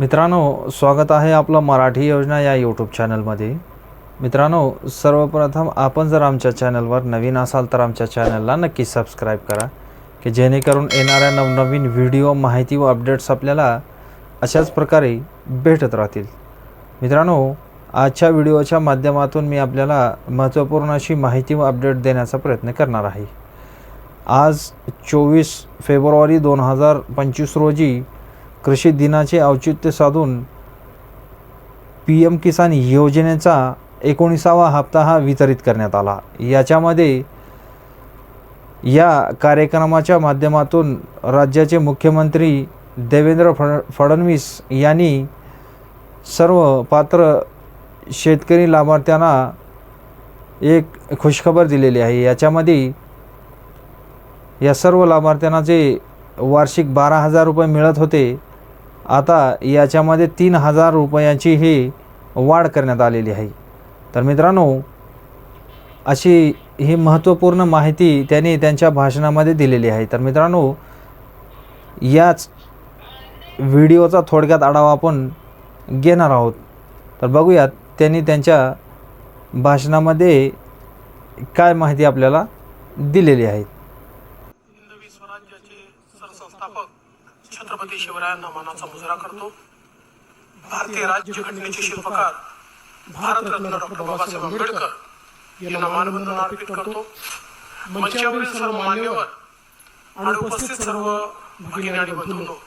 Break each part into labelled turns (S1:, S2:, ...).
S1: मित्रांनो स्वागत आहे आपलं मराठी योजना या यूट्यूब चॅनलमध्ये मित्रांनो सर्वप्रथम आपण जर आमच्या चॅनलवर नवीन असाल तर आमच्या चॅनलला नक्की सबस्क्राईब करा की जेणेकरून येणाऱ्या नवनवीन व्हिडिओ माहिती व अपडेट्स आपल्याला अशाच प्रकारे भेटत राहतील. मित्रांनो आजच्या व्हिडिओच्या माध्यमातून मी आपल्याला महत्त्वपूर्ण अशी माहिती व अपडेट देण्याचा प्रयत्न करणार आहे. आज चोवीस फेब्रुवारी दोन हजार पंचवीस रोजी कृषी दिनाचे औचित्य साधून पी एम किसान योजनेचा एकोणीसावा हप्ता हा वितरित करण्यात आला. याच्यामध्ये या कार्यक्रमाच्या माध्यमातून राज्याचे मुख्यमंत्री देवेंद्र फड फडणवीस यांनी सर्व पात्र शेतकरी लाभार्थ्यांना एक खुशखबर दिलेली आहे. याच्यामध्ये या सर्व लाभार्थ्यांना जे वार्षिक बारा हजार रुपये मिळत होते आता याच्यामध्ये तीन हजार रुपयाची ही वाढ करण्यात आलेली आहे. तर मित्रांनो अशी ही महत्त्वपूर्ण माहिती त्यांनी त्यांच्या भाषणामध्ये दिलेली आहे. तर मित्रांनो याच व्हिडिओचा थोडक्यात आढावा आपण घेणार आहोत. तर बघूयात त्यांनी त्यांच्या भाषणामध्ये काय माहिती आपल्याला दिलेली आहे.
S2: छत्रपती शिवरायांना मानाचा मुजरा करतो. भारतीय राज्यघटनेचे शिल्पकार भारतरत्न डॉक्टर बाबासाहेब आंबेडकर यांना मानवंदना अर्पित करतो. मंचावरील सर्व मान्यवर आणि उपस्थित सर्व भगिनी आणि बंधूंनो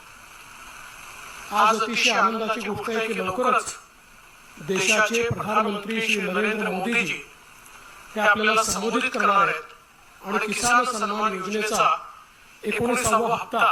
S2: आज अतिशय आनंदाची गोष्ट आहे की लवकरच देशाचे प्रधानमंत्री श्री नरेंद्र मोदीजी हे आपल्याला संबोधित करणार आहेत. आणि किसान सन्मान योजनेचा एकोणीसावा हप्ता